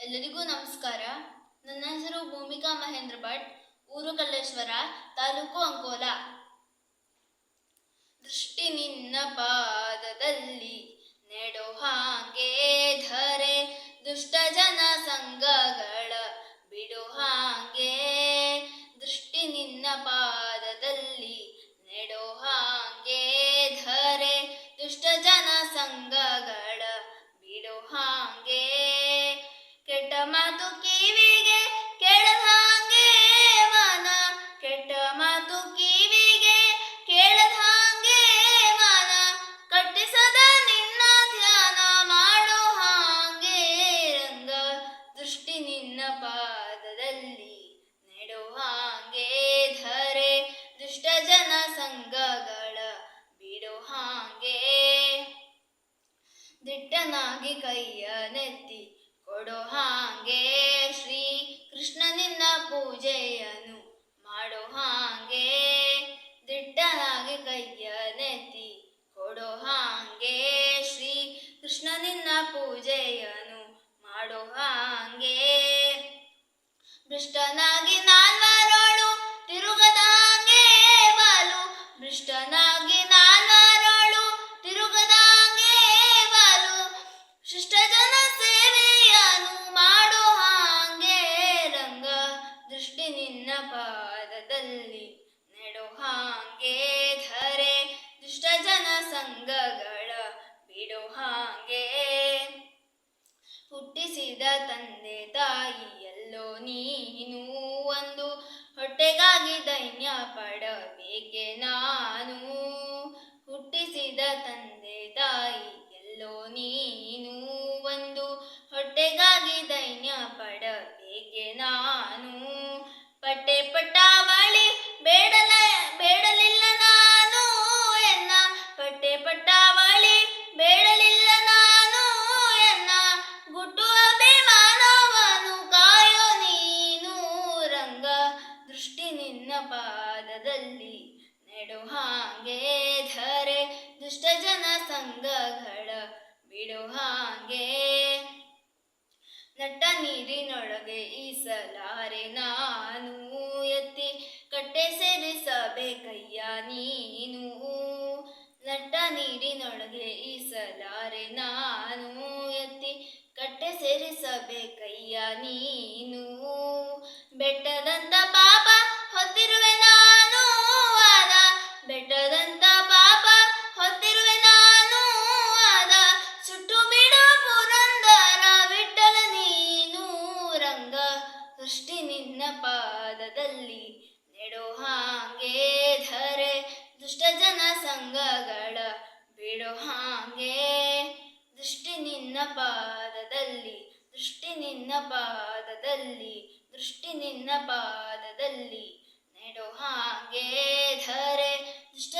ಎಲ್ಲರಿಗೂ ನಮಸ್ಕಾರ. ನನ್ನ ಹೆಸರು ಭೂಮಿಕಾ ಮಹೇಂದ್ರ ಭಟ್, ಊರು ಕಲ್ಲೇಶ್ವರ, ತಾಲೂಕು ಅಂಕೋಲಾ. ದೃಷ್ಟಿ ನಿನ್ನ ಪಾದದಲ್ಲಿ ನೆಡೋ ಹಾಗೆ ಧರೆ, ದುಷ್ಟ ಜನ ಸಂಘಗಳ ಬಿಡು ಹಾಗೆ. ದೃಷ್ಟಿ ನಿನ್ನ ಪಾದದಲ್ಲಿ ನೆಡೋ ಹಾಗೆ ಧರೆ, ದುಷ್ಟ ಜನ ಪಾದದಲ್ಲಿ ನೆಡೋ ಹಾಗೆ ಧರೆ ದುಷ್ಟ ಜನ ಸಂಘಗಳ ಬಿಡೋ ಹಾಗೆ. ದಿಟ್ಟನಾಗಿ ಕೈಯ ನೆತ್ತಿ ಕೊಡೋ ಹಾಗೆ ಶ್ರೀ ಕೃಷ್ಣ ನಿನ್ನ ಭ್ರಷ್ಟನಾಗಿ ನಾಲ್ವರೋಳು ತಿರುಗದಾಂಗೆ ಬಾಲು. ಭ್ರಷ್ಟನಾಗಿ ನಾಲ್ವರೋಳು ತಿರುಗದಾಂಗೆ ಬಾಲು. ಶಿಷ್ಟ ಜನ ಸೇವೆಯನ್ನು ಮಾಡೋ ಹಾಗೆ ರಂಗ. ದೃಷ್ಟಿ ನಿನ್ನ ಪಾದದಲ್ಲಿ ನೆಡು ಹಾಗೆ ಧರೆ. ದುಷ್ಟ ಜನ ಸಂಘಗಳ ಬಿಡು ಹಾಂಗೆ. ಹುಟ್ಟಿಸಿದ ತಂದೆ ತಾಯಿ कन्या पढ़ बेगे ना ನಟ್ಟ ನೀರಿನೊಳಗೆ ಈ ಸಲಾರೆ ನಾನು ಎತ್ತಿ ಕಟ್ಟೆ ಸೇರಿಸಬೇಕಯ್ಯ ನೀನು? ನಟ್ಟ ನೀರಿನೊಳಗೆ ಈ ಸಲಾರೆ ನಾನು ಎತ್ತಿ ಕಟ್ಟೆ ಸೇರಿಸಬೇಕಯ್ಯ ನೀನು? ಬೆಟ್ಟದಂತ ನಿನ್ನ ಪಾದದಲ್ಲಿ ನೆಡೋ ಹಾಂಗೆ ಧರೆ ದುಷ್ಟಜನ ಸಂಘಗಳ ಬಿಡೋ ಹಾಗೆ. ದೃಷ್ಟಿ ನಿನ್ನ ಪಾದದಲ್ಲಿ, ದೃಷ್ಟಿ ನಿನ್ನ ಪಾದದಲ್ಲಿ, ದೃಷ್ಟಿ ನಿನ್ನ ಪಾದದಲ್ಲಿ ನೆಡೋ ಹಾಗೆ ಧರೆ ದುಷ್ಟ